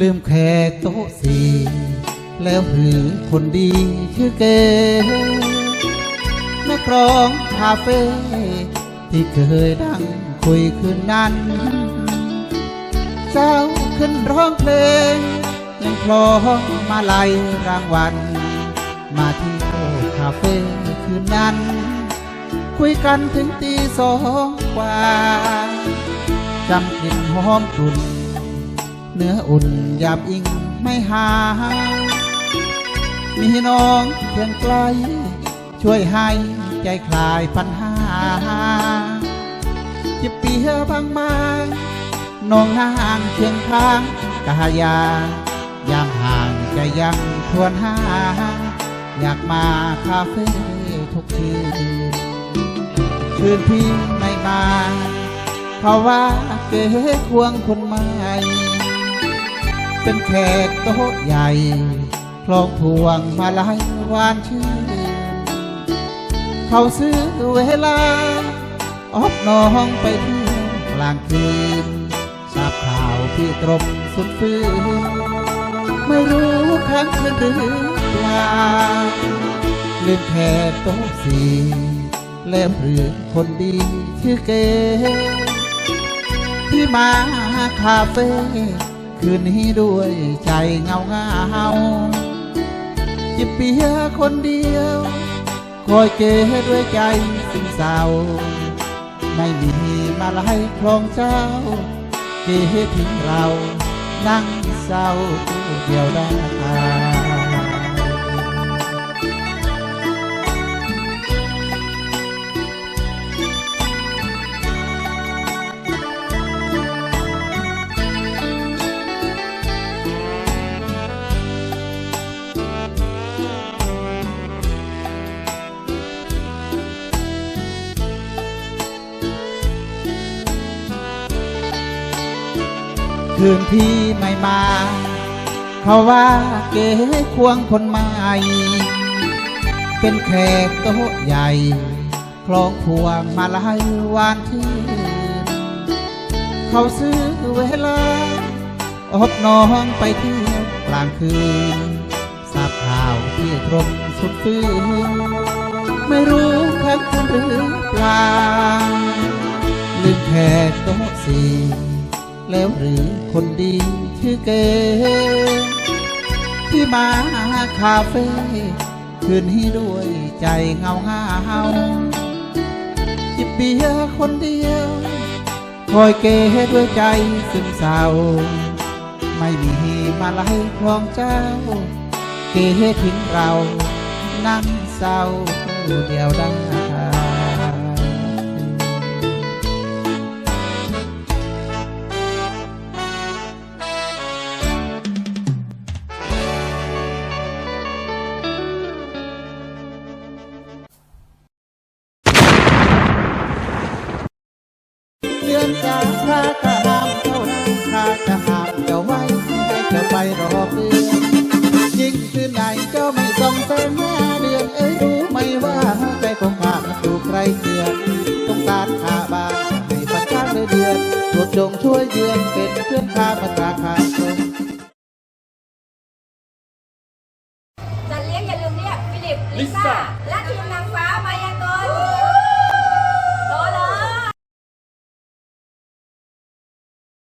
ลืมแค่โต๊ะสี่แล้วหรือคนดีชื่อเกนักร้องคาเฟ่ที่เคยดังคุยคืนนั้น เจ้าขึ้นร้องเพลง ยังคล้องมาลัยรางวัล มาที่โอคาเฟ่คืนนั้น คุยกันถึงตีสองกว่าจำกลิ่นหอมกลุ่น เนื้ออุ่นหยามอิงไม่หายมีน้องเพียงไกล ช่วยให้ใจคลายปัญหาจิบเปียบางมาน้องห่างเคียงทางกายายามห่างใจยังทวนหา อยากมาคาเฟ่ทุกทีคืนพี่ไม่มาเพราะว่าเก๋ควงคนใหม่ เป็นแขกโต๊ะใหญ่คลองพวงมาลายวานชื่นเขาซื้อเวลา ออบน้องไปเที่ยวกลางคืนทราบข่าวพี่ตรมสุดฟื้นไม่รู้ครั้งคืนหรือเปล่าลืมแค่โต๊ะสี่แล้วหรือคนดีชื่อเกที่มาคาเฟ่ คืนนี้ด้วยใจเงาเงาจิบเบียร์คนเดียว คอยเกด้วยใจซึมเศร้า ไม่มีมาลายครองเจ้าเกทิ้งเรา นั่งเศร้าเดียวได้ คืนพี่ไม่มา เขาว่าเก๋ควงคนใหม่ เป็นแขกโต๊ะใหญ่คลองพวงมาลายวานชื่นเขาซื้อเวลาอบน้องไปเที่ยวกลางคืนทราบข่าวที่ตรงสุดฟื้นไม่รู้ครั้งคืนหรือเปล่าลืมแค่โต๊ะสี่ แล้วหรือคนดีชื่อเก ที่มาคาเฟ่คืนนี้ด้วยใจเงาเงาจิบเบียร์คนเดียว คอยเกด้วยใจซึมเศร้า ไม่มีมาไล่ครองเจ้า เกทิ้งเรา นั่งเศร้าเดียวได้เดื อนจากพระกะหามเท่านั้นพระจะหามเจ้าไว้ให้เจ้าไปรอเพื่อนยิ่งคืนไหนเจ้าไม่ส่องแสงหน้าเดือนเอ้ยรู้ไหมว่าใจของข้ามันถูกใครเกลียดต้องการข้าบ้างให้ปัดข้าเลยเดือนโปรดจงช่วยเยือนเป็นเพื่อนข้ามาตราข้าตรงจัดเลี้ยงอย่าลืมเรียกฟิลิปลิซ่าและทีมนางฟ้ามายา